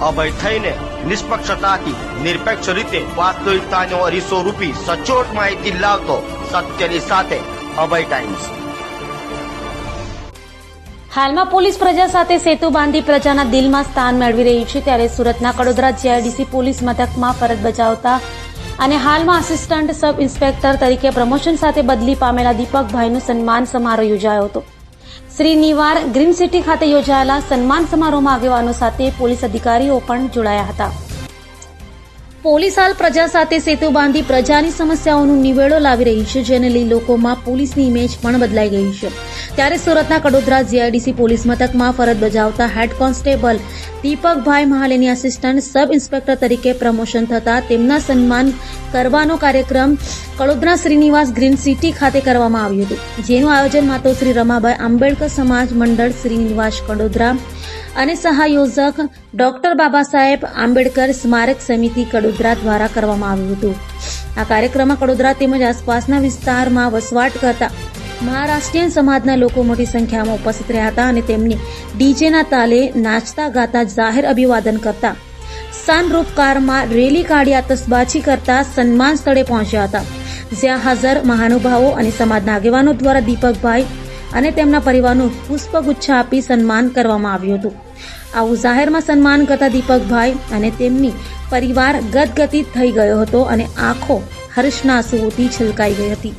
અભય થઈને નિષ્પક્ષતાથી, નિરપેક્ષ રીતે વાસ્તવિકતાનો અરીસો રૂપી સચોટ માહિતી લાવતો સત્યની સાથે અભય ટાઈમ્સ. હાલમાં પોલીસ પ્રજા સાથે સેતુ બાંધી પ્રજાના દિલમાં સ્થાન મેળવી રહી છે ત્યારે સુરતના કડોદરા જીઆઈડીસી પોલીસ મથકમાં ફરજ બજાવતા અને હાલમાં આસિસ્ટન્ટ સબ ઇન્સ્પેક્ટર તરીકે પ્રમોશન સાથે બદલી પામેલા દીપકભાઈનું સન્માન સમારોહ યોજાયો હતો. શ્રી નિવાર ગ્રીન સિટી ખાતે યોજાયેલા સન્માન સમારોહમાં આગેવાનો સાથે પોલીસ અધિકારીઓ પણ જોડાયા હતા. પોલીસ હાલ પ્રજા સાથે સેતુ બાંધી પ્રજાની સમસ્યાઓનું નિવેડો લાવી રહી છે, જેને લઈ લોકોમાં પોલીસની ઇમેજ પણ બદલાઈ ગઈ છે. ત્યારે સુરતના કડોદરા જીઆઈડીસી પોલીસ મથકમાં ફરજ બજાવતા હેડ કોન્સ્ટેબલ દીપકભાઈ મહાલેની આસિસ્ટન્ટ સબ ઇન્સ્પેક્ટર તરીકે પ્રમોશન થતા તેમના સન્માન કરવાનો કાર્યક્રમ કડોદરા શ્રીનિવાસ ગ્રીન સિટી ખાતે કરવામાં આવ્યું હતું, જેનું આયોજન માતોશ્રી રમાભાઈ આંબેડકર સમાજ મંડળ શ્રીનિવાસ કડોદરા અને સહયોજક ડોક્ટર બાબા સાહેબ આંબેડકર સ્મારક સમિતિ કડોદરા દ્વારા કરવામાં આવ્યું હતું. આ કાર્યક્રમમાં કડોદરા તેમજ આસપાસના વિસ્તારમાં વસવાટ કરતા મહારાષ્ટ્રીયન સમાજના લોકો મોટી સંખ્યામાં ઉપસ્થિત રહ્યા હતા અને તેમને ડીજેના તાલે નાચતા ગાતા જાહેર અભિવાદન કરતા સનરૂપ કારમાં રેલી કાઢી આતશબાજી કરતા સન્માન સ્થળે પહોંચ્યા હતા. જ્યાં હાજર મહાનુભાવો અને સમાજના આગેવાનો દ્વારા દીપકભાઈ અને તેમના પરિવારનું પુષ્પગુચ્છ આપી સન્માન કરવામાં આવ્યું હતું. આવું જાહેરમાં સન્માન કરતા દીપકભાઈ અને તેમની પરિવાર ગદગદિત થઈ ગયો હતો અને આંખો હર્ષના આંસુઓથી છલકાઈ ગઈ હતી.